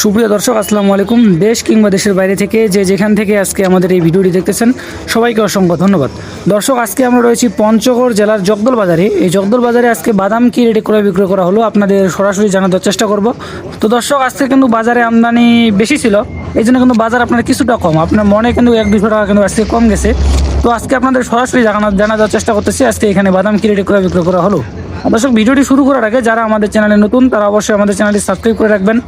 সুপ্রিয় দর্শক, আসসালামু আলাইকুম। দেশ কিংবা দেশের বাইরে থেকে যে যেখান থেকে আজকে আমাদের এই ভিডিওটি দেখতেছেন, সবাইকে অসংখ্য ধন্যবাদ। দর্শক, আজকে আমরা রয়েছি পঞ্চগড় জেলার জগদল বাজারে এই জগদল বাজারে আজকে বাদাম কি রেটে ক্রয় বিক্রয় করা হলো, আপনাদের সরাসরি জানানোর চেষ্টা করব। তো দর্শক, আজকে কিন্তু বাজারে আমদানি বেশি ছিল, এই জন্য কিন্তু বাজার আপনার কিছুটা কম। আপনার মনে কিন্তু এক দুশো টাকা কিন্তু আজকে কম গেছে। তো আজকে আপনাদের সরাসরি জানানো জানা চেষ্টা করতেছি, আজকে এখানে বাদাম কি রেটে ক্রয় বিক্রয় করা হলো। দর্শক, ভিডিওটি শুরু করার আগে যারা আমাদের চ্যানেলে নতুন, তারা অবশ্যই আমাদের চ্যানেলটি সাবস্ক্রাইব করে রাখবেন।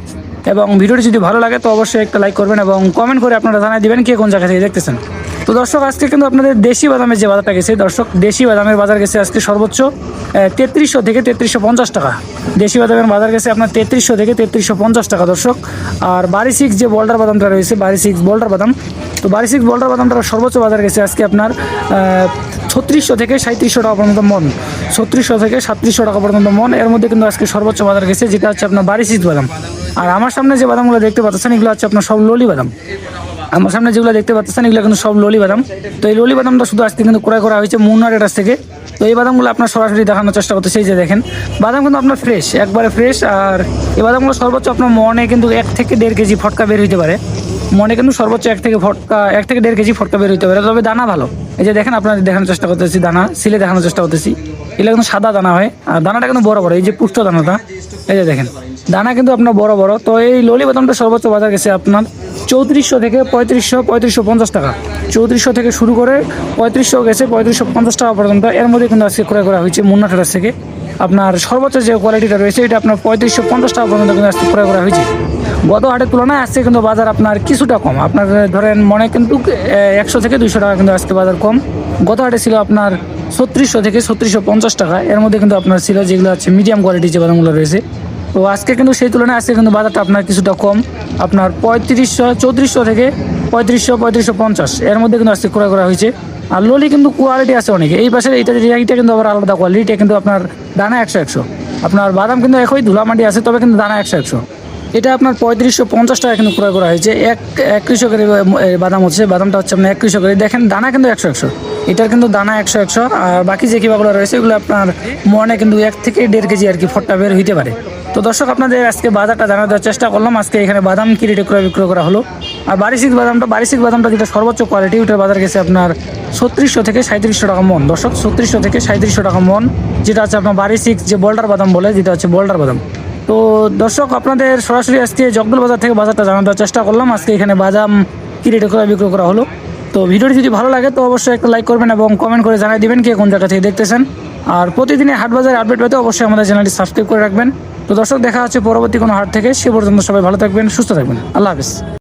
এবং ভিডিওটি যদি ভালো লাগে, তো অবশ্যই একটা লাইক করবেন এবং কমেন্ট করে আপনারা জানাই দিবেন কে কোন জায়গা থেকে দেখতেছেন। তো দর্শক, আজকে কিন্তু আপনাদের দেশি বাদামের যে বাজারটা গেছে, দর্শক, দেশি বাদামের বাজার গেছে আজকে সর্বোচ্চ তেত্রিশশো থেকে তেত্রিশশো পঞ্চাশ টাকা। দেশি বাদামের বাজার গেছে আপনার তেত্রিশশো থেকে তেত্রিশশো পঞ্চাশ টাকা, দর্শক। আর বাড়ি সিক্স যে বোল্ডার বাদামটা রয়েছে বাড়ি সিক্স বোল্ডার বাদাম, তো বাড়ি সিক্স বোল্ডার বাদামটার সর্বোচ্চ বাজার গেছে আজকে আপনার ছত্রিশশো থেকে সাঁত্রিশশো টাকা পর্যন্ত মন। ছত্রিশশো থেকে সাতত্রিশশো টাকা পর্যন্ত মন। এর মধ্যে কিন্তু আজকে সর্বোচ্চ বাজার গেছে, যেটা হচ্ছে আপনার বাড়ি সিক্স বাদাম। আর আমার সামনে যে বাদামগুলো দেখতে পাচ্ছেন, এগুলো হচ্ছে আপনার সব ললি বাদাম। আমার সামনে যেগুলো দেখতে পাচ্ছেন, এগুলো কিন্তু সব ললি বাদাম। তো এই ললি বাদামটা শুধু আজকে কিন্তু ক্রয় করা হয়েছে মুন্নার এটার থেকে। তো এই বাদামগুলো আপনার সরাসরি দেখানোর চেষ্টা করতেছে এই যে দেখেন, বাদাম কিন্তু আপনার ফ্রেশ একবারে ফ্রেশ আর এই বাদামগুলো সর্বোচ্চ আপনার মনে কিন্তু এক থেকে দেড় কেজি ফটকা বের হইতে পারে। মনে কিন্তু সর্বোচ্চ এক থেকে ফটকা, এক থেকে দেড় কেজি ফটকা বের হইতে পারে। তবে দানা ভালো। এই যে দেখেন আপনাদের দেখানোর চেষ্টা করতেছি, দানা, সিলে দেখানোর চেষ্টা করতেছি। এগুলো কিন্তু সাদা দানা হয়। আর দানাটা কিন্তু বড় বড়, এই যে পুষ্ট দানাটা, এই যে দেখেন। দানা কিন্তু আপনার বড় বড়। তো এই ললি বাদামটা সর্বোচ্চ বাজার গেছে আপনার চৌত্রিশশো থেকে পঁয়ত্রিশশো পঁয়ত্রিশশো পঞ্চাশ টাকা। চৌত্রিশশো থেকে শুরু করে পঁয়ত্রিশশো গেছে, পঁয়ত্রিশশো পঞ্চাশ টাকা পর্যন্ত। এর মধ্যে কিন্তু আজকে ক্রয় করা হয়েছে মুন্না থেকে। আপনার সর্বোচ্চ যে কোয়ালিটিটা রয়েছে, এটা আপনার পঁয়ত্রিশশো পঞ্চাশ টাকা পর্যন্ত কিন্তু আজকে ক্রয় করা হয়েছে। গত হাটের তুলনায় আজকে কিন্তু বাজার আপনার কিছুটা কম। আপনার ধরেন মনে কিন্তু একশো থেকে দুইশো টাকা কিন্তু আজকে বাজার কম। গত হাটে ছিল আপনার ছত্রিশশো থেকে ছত্রিশশো পঞ্চাশ টাকা। এর মধ্যে কিন্তু আপনার ছিল যেগুলো হচ্ছে মিডিয়াম কোয়ালিটির যে বাদামগুলো রয়েছে। তো আজকে কিন্তু সেই তুলনায় আজকে কিন্তু বাজারটা আপনার কিছুটা কম। আপনার পঁয়ত্রিশশো, চৌত্রিশশো থেকে পঁয়ত্রিশশো পঁয়ত্রিশশো পঞ্চাশ। এর মধ্যে কিন্তু আজকে ক্রয় করা হয়েছে। আর ললি কিন্তু কোয়ালিটি আছে অনেক। এই পাশে এইটা এইটা কিন্তু আবার আলাদা কোয়ালিটি কিন্তু আপনার দানা একশো একশো। আপনার বাদাম কিন্তু একই ধুলামাটি আছে, তবে কিন্তু দানা একশো একশো। এটা আপনার পঁয়ত্রিশশো পঞ্চাশ টাকা কিন্তু ক্রয় করা হয়েছে। এক এক কৃষকের বাদাম হচ্ছে বাদামটা হচ্ছে আপনার এক কৃষকের। দেখেন, দানা কিন্তু একশো একশো। এটার কিন্তু দানা একশো একশো। আর বাকি যে কিবাগুলো রয়েছে, এগুলো আপনার মনে কিন্তু এক থেকে দেড় কেজি আর কি ফটটা বের হইতে পারে। তো দর্শক, আপনাদের আজকে বাজারটা জানার দেওয়ার চেষ্টা করলাম। আজকে এখানে বাদাম কি রেটে ক্রয় বিক্রয় করা হলো? আর বারিশিক বাদামটা বারিশিক বাদামটা যেটা সর্বোচ্চ কোয়ালিটি ওটার বাজার গেছে আপনার ছত্রিশশো থেকে সাঁত্রিশশো টাকা মন। দর্শক, ছত্রিশশো থেকে সাঁত্রিশশো টাকা মন, যেটা হচ্ছে আপনার বারিশিক যে বোল্ডার বাদাম বলে, যেটা হচ্ছে বোল্ডার বাদাম। তো দর্শক, আপনাদের সরাসরি আজকে জগদল বাজার থেকে বাজারটা জানানোর চেষ্টা করলাম। আজকে এখানে বাদাম কী রেটে করে বিক্রয় করা হলো। তো ভিডিওটি যদি ভালো লাগে, তো অবশ্যই একটা লাইক করবেন এবং কমেন্ট করে জানাই দেবেন কে কোন জায়গা থেকে দেখতেছেন। আর প্রতিদিনের হাট বাজার আপডেট পেতে অবশ্যই আমাদের চ্যানেলটি সাবস্ক্রাইব করে রাখবেন। তো দর্শক, দেখা হচ্ছে পরবর্তী কোনো হাট থেকে, সে পর্যন্ত সবাই ভালো থাকবেন, সুস্থ থাকবেন। আল্লাহ হাফিজ।